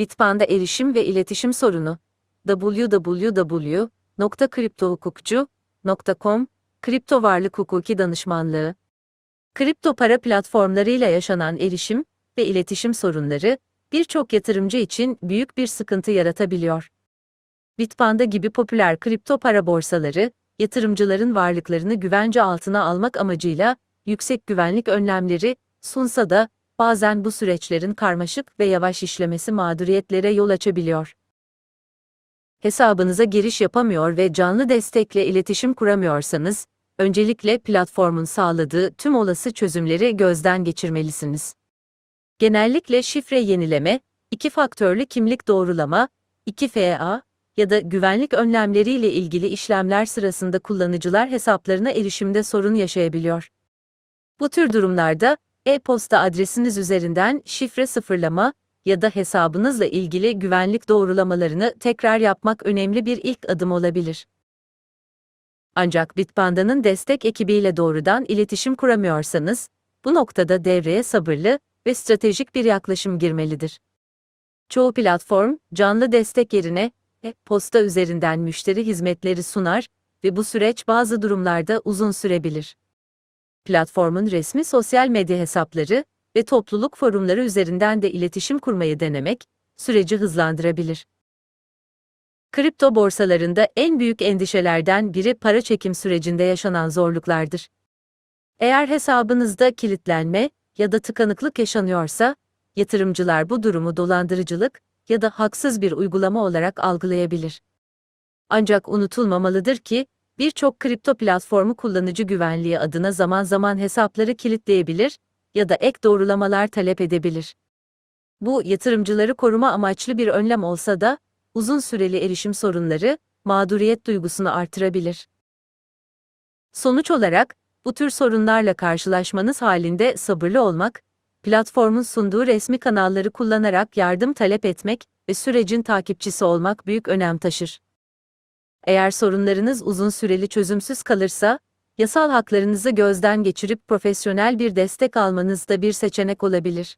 Bitpanda erişim ve iletişim sorunu. www.kriptohukukcu.com Kripto varlık hukuki danışmanlığı. Kripto para platformlarıyla yaşanan erişim ve iletişim sorunları birçok yatırımcı için büyük bir sıkıntı yaratabiliyor. Bitpanda gibi popüler kripto para borsaları, yatırımcıların varlıklarını güvence altına almak amacıyla yüksek güvenlik önlemleri sunsa da bazen bu süreçlerin karmaşık ve yavaş işlemesi mağduriyetlere yol açabiliyor. Hesabınıza giriş yapamıyor ve canlı destekle iletişim kuramıyorsanız, öncelikle platformun sağladığı tüm olası çözümleri gözden geçirmelisiniz. Genellikle şifre yenileme, iki faktörlü kimlik doğrulama, 2FA ya da güvenlik önlemleriyle ilgili işlemler sırasında kullanıcılar hesaplarına erişimde sorun yaşayabiliyor. Bu tür durumlarda e-posta adresiniz üzerinden şifre sıfırlama ya da hesabınızla ilgili güvenlik doğrulamalarını tekrar yapmak önemli bir ilk adım olabilir. Ancak Bitpanda'nın destek ekibiyle doğrudan iletişim kuramıyorsanız, bu noktada devreye sabırlı ve stratejik bir yaklaşım girmelidir. Çoğu platform, canlı destek yerine e-posta üzerinden müşteri hizmetleri sunar ve bu süreç bazı durumlarda uzun sürebilir. Platformun resmi sosyal medya hesapları ve topluluk forumları üzerinden de iletişim kurmayı denemek, süreci hızlandırabilir. Kripto borsalarında en büyük endişelerden biri para çekim sürecinde yaşanan zorluklardır. Eğer hesabınızda kilitlenme ya da tıkanıklık yaşanıyorsa, yatırımcılar bu durumu dolandırıcılık ya da haksız bir uygulama olarak algılayabilir. Ancak unutulmamalıdır ki, birçok kripto platformu kullanıcı güvenliği adına zaman zaman hesapları kilitleyebilir ya da ek doğrulamalar talep edebilir. Bu yatırımcıları koruma amaçlı bir önlem olsa da uzun süreli erişim sorunları mağduriyet duygusunu artırabilir. Sonuç olarak bu tür sorunlarla karşılaşmanız halinde sabırlı olmak, platformun sunduğu resmi kanalları kullanarak yardım talep etmek ve sürecin takipçisi olmak büyük önem taşır. Eğer sorunlarınız uzun süreli çözümsüz kalırsa, yasal haklarınızı gözden geçirip profesyonel bir destek almanız da bir seçenek olabilir.